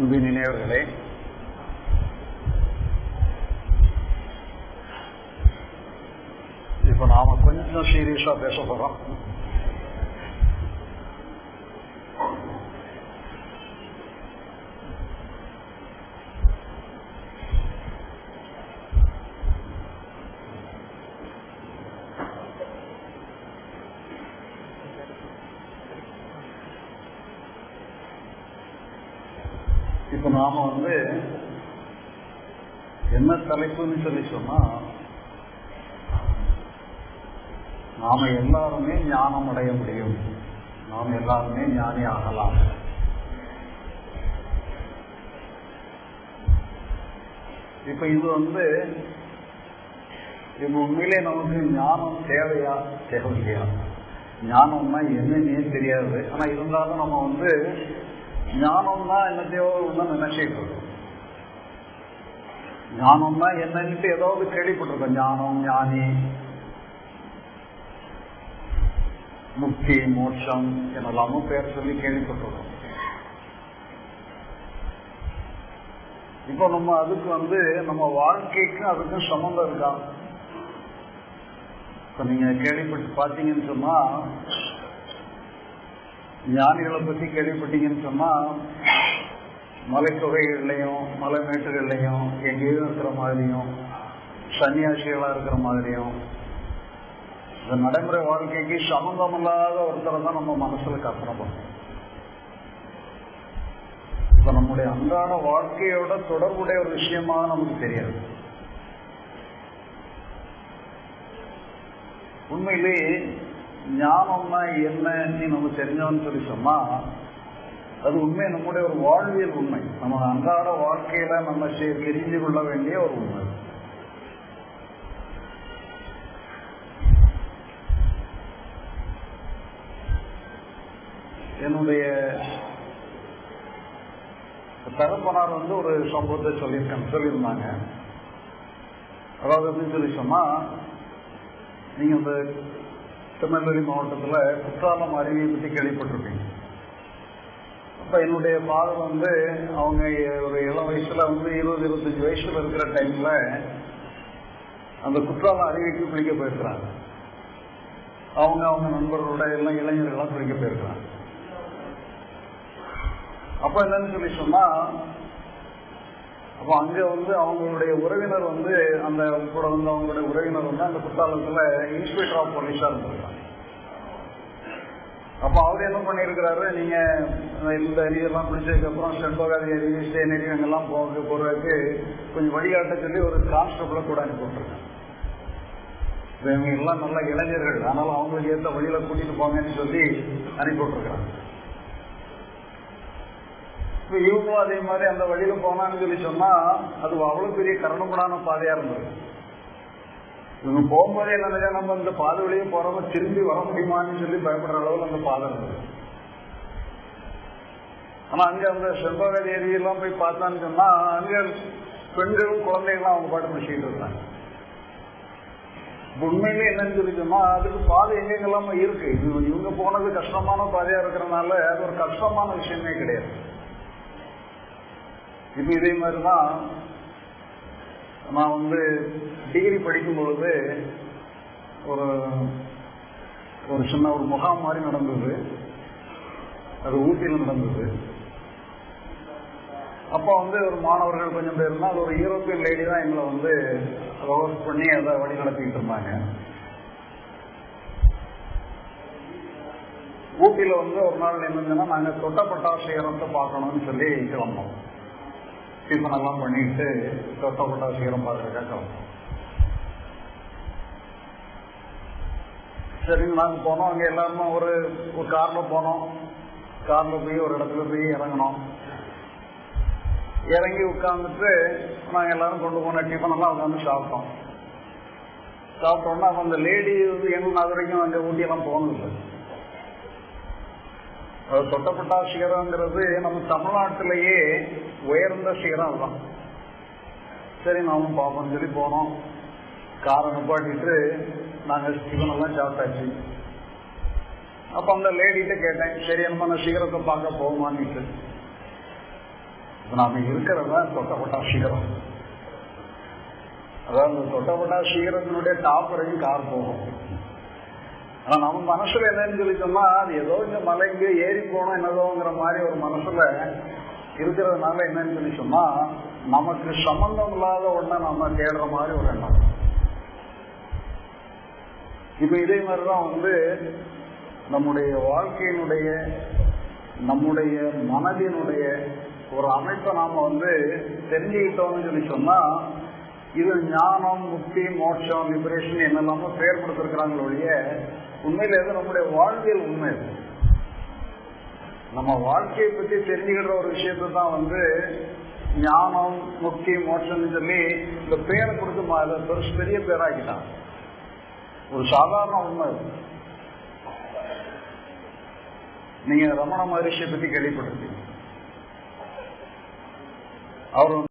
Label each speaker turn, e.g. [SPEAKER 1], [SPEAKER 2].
[SPEAKER 1] அன்பின் நினைவர்களே இப்ப நாம கொஞ்சம் சீரியஸா பேச போறோம். இப்ப நாம வந்து என்ன தலைப்புன்னு சொல்லி சொன்னா நாம எல்லாருமே ஞானம் அடைய முடியும். நாம் எல்லாருமே ஞானி ஆகலாம். இப்ப இது வந்து இப்ப உண்மையிலே நமக்கு ஞானம் தேவையா? தேவையா ஞானம்னா என்னன்னே தெரியாது. ஆனா இருந்தாலும் நம்ம வந்து ஞானம்னா என்னத்தையோ ஒன்று நினைச்சிட்டு இருக்கோம். ஞானம்னா என்னன்ட்டு ஏதாவது கேள்விப்பட்டிருக்கோம். ஞானம் ஞானி முக்தி மோட்சம் என்னெல்லாமும் பேர் சொல்லி கேள்விப்பட்டிருக்கோம். இப்போ நம்ம அதுக்கு வந்து நம்ம வாழ்க்கைக்கும் அதுக்கும் சம்மந்தம் இருக்கா? இப்ப நீங்க கேள்விப்பட்டு பார்த்தீங்கன்னு சொன்னா ஞானிகளை பத்தி கேள்விப்பட்டீங்கன்னு சொன்னா மலைத்தொகைகள்லையும் மலை மேட்டுகள்லையும் எங்கேயும் இருக்கிற மாதிரியும் சன்னியாசிகளா இருக்கிற மாதிரியும் இந்த நடைமுறை வாழ்க்கைக்கு சம்பந்தம் இல்லாத ஒருத்தரை தான் நம்ம மனசுல கற்பனை பண்ணுறோம் இப்ப நம்முடைய அன்றாட வாழ்க்கையோட தொடர்புடைய ஒரு விஷயமா நமக்கு தெரியாது. உண்மையிலேயே ஞானம்னா என்னன்னு நம்ம தெரிஞ்சோம்னு சொல்லி சொன்னா அது உண்மை. நம்முடைய ஒரு வாழ்வியல் உண்மை. நம்ம அன்றாட வாழ்க்கையில நம்ம தெரிஞ்சு கொள்ள வேண்டிய ஒரு உண்மை. என்னுடைய தகப்பனார் வந்து ஒரு சம்பவத்தை சொல்லியிருக்கேன் சொல்லியிருந்தாங்க. அதாவது எப்படின்னு சொல்லி சொன்னா நீங்க இந்த திருநெல்வேலி மாவட்டத்தில் குற்றாலம் அருவியை பற்றி கேள்விப்பட்டிருப்பீங்க. அப்போ என்னுடைய ஃபாதர் வந்து அவங்க ஒரு இளம் வயசில் வந்து இருபது இருபத்தஞ்சு வயசில் இருக்கிற டைமில் அந்த குற்றாலம் அருவிக்கு குளிக்க போயிருக்கிறாங்க. அவங்க அவங்க நண்பர்களோட எல்லாம் இளைஞர்கள்லாம் குளிக்க போயிருக்கிறாங்க. அப்போ என்னன்னு சொல்லி சொன்னால் அப்போ அங்க வந்து அவங்களுடைய உறவினர் வந்து அந்த கூட வந்து அவங்களுடைய உறவினர் வந்து அந்த குற்றாலத்துல இன்ஸ்பெக்டர் ஆஃப் போலீஸா இருந்திருக்காங்க. அப்ப அவர் என்ன பண்ணிருக்கிறாரு நீங்க இந்த அரியெல்லாம் பிடிச்சதுக்கு அப்புறம் செண்பகாதி அருவி சேனரி அங்கெல்லாம் போக போறதுக்கு கொஞ்சம் வழிகாட்ட சொல்லி ஒரு கான்ஸ்டபிள கூட அனுப்பி விட்டுருக்காங்க. இவங்க எல்லாம் நல்ல இளைஞர்கள் ஆனாலும் அவங்களுக்கு ஏற்ற வழியில கூட்டிட்டு போங்கன்னு சொல்லி அனுப்பிவிட்டுருக்காங்க இப்ப இவங்களும் அதே மாதிரி அந்த வழியில போனான்னு சொல்லி சொன்னா அது அவ்வளவு பெரிய கரணப்படான பாதையா இருந்தது. இவங்க போகும்போதே என்ன நம்ம இந்த பாதை வழியே போறவங்க திரும்பி வர முடியுமான்னு சொல்லி பயப்படுற அளவுக்கு அந்த பாதை இருந்தது. ஆனா அங்க அந்த செல்வகதி ஏரியெல்லாம் போய் பார்த்தான்னு சொன்னா அங்க பெண்களும் குழந்தைகள்லாம் அவங்க பாட்டு முடிச்சுக்கிட்டு இருந்தாங்க. உண்மையிலே என்னன்னு சொல்லி சொன்னா அதுக்கு பாதை எங்கெங்கெல்லாம் இருக்கு? இவங்க போனது கஷ்டமான பாதையா இருக்கிறதுனால அது ஒரு கஷ்டமான விஷயமே கிடையாது. இப்போ இதே மாதிரிதான் நான் வந்து டிகிரி படிக்கும் பொழுது ஒரு ஒரு சின்ன ஒரு முகாம் மாதிரி நடந்தது. அது ஊட்டியில் நடந்தது. அப்போ வந்து ஒரு மாணவர்கள் கொஞ்சம் பேர் இருந்தால் ஒரு யூரோப்பியன் லேடி தான் எங்களை வந்து ரோஸ் பண்ணி அதை வழி நடத்திக்கிட்டு இருந்தாங்க. ஊட்டியில வந்து ஒரு நாள் என்னதுன்னா நாங்க தொட்டப்பட்டா சிகரத்தை பார்க்கணும்னு சொல்லி கிளம்போம் டிஃபன் எல்லாம் பண்ணிட்டு தொட்டப்பட்டா சீக்கிரம் பார்க்கறதுக்காக கிளம்பும் சரி நாங்கள் போனோம். அங்க எல்லாருமே ஒரு ஒரு கார்ல போனோம். கார்ல போய் ஒரு இடத்துல போய் இறங்கினோம். இறங்கி உட்கார்ந்துட்டு நாங்க எல்லாரும் கொண்டு போன டிஃபன் எல்லாம் உட்காந்து சாப்பிட்டோம். சாப்பிட்டோம்னா அந்த லேடி வந்து எங்களுக்கு அது வரைக்கும் அங்க ஊட்டியெல்லாம் போனதில்லை. தொட்டப்பட்டா சிகரங்கிறது நம்ம தமிழ்நாட்டிலேயே உயர்ந்த சிகரம் தான் சரி நாமும் பார்ப்போம்னு சொல்லி போனோம். காரை நிப்பாட்டிட்டு நாங்கள் சிவனெல்லாம் எல்லாம் சாப்பிட்டாச்சு. அப்ப அந்த லேடிட்ட கேட்டேன் சரி நம்ம அந்த சிகரத்தை பார்க்க போகுமான்னுட்டு நாம இருக்கிறதா தொட்டப்பட்டா சிகரம். அதாவது தொட்டப்பட்டா சிகரத்தினுடைய டாப் வரைக்கும் கார் போகும். ஆனா நம்ம மனசுல என்னன்னு சொல்லி சொன்னா அது ஏதோ இந்த மலைங்க ஏறி போனோம் என்னதோங்கிற மாதிரி ஒரு மனசுல இருக்கிறதுனால என்னன்னு சொல்லி சொன்னா நமக்கு சம்பந்தம் இல்லாத ஒண்ண நம்ம தேடுற மாதிரி ஒரு எண்ணம். இப்ப இதே மாதிரிதான் வந்து நம்முடைய வாழ்க்கையினுடைய நம்முடைய மனதினுடைய ஒரு அமைப்பை நாம வந்து தெரிஞ்சுக்கிட்டோம்னு சொல்லி சொன்னா இது ஞானம் முக்தி மோட்சம் லிபரேஷன் என்னெல்லாமோ செயற்படுத்திருக்கிறாங்களோடைய ஒழிய உண்மையில எது? நம்முடைய வாழ்வியல் உண்மை நம்ம வாழ்க்கையை பத்தி தெரிஞ்சுக்கிற ஒரு விஷயத்தை தான் வந்து ஞானம் முக்தி மோட்சம் சொல்லி இந்த பேரை கொடுத்து பெருசு பெரிய பேராக்கிட்டான். ஒரு சாதாரண உண்மை நீங்க ரமண மகரிஷியை பத்தி கேள்விப்பட்டிருக்கீங்க அவர்